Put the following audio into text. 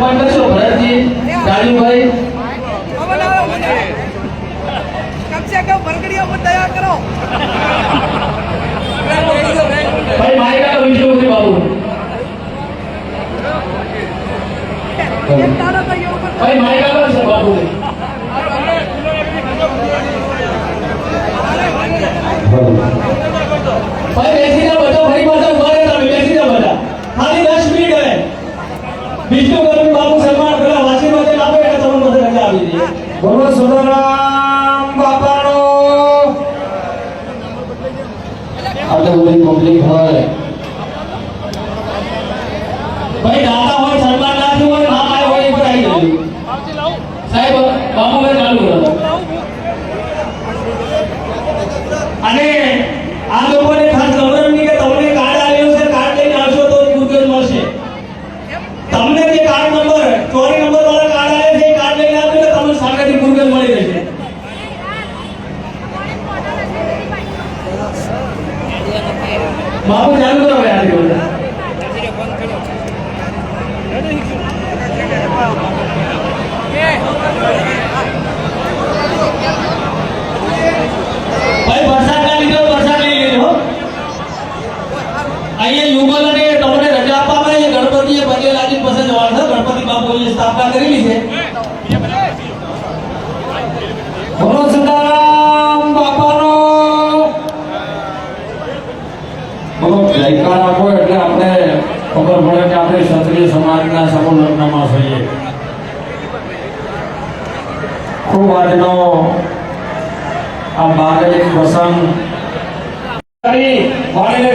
ભરતજી પવન કમ બરગડીઓ પર તૈયાર કરો. ભાઈ બાબુ. આપો છે બાબુ. ભાઈ બોલો સદારામ, બાપાનો. આટલું બધી પબ્લિક હોય. ભાઈ દાદા હોય સન્માન ના હોય નામ હોય, એ પર આવી ગયું સાહેબ બાબુભાઈ ચાલુ કરો. અને આ લોકોને બાબુ ચાલુ કરો આપણે ખબર પડે કે આપણે ક્ષત્રિય સમાજના ખૂબ આજનો આ બારેક પ્રસંગ વાણીને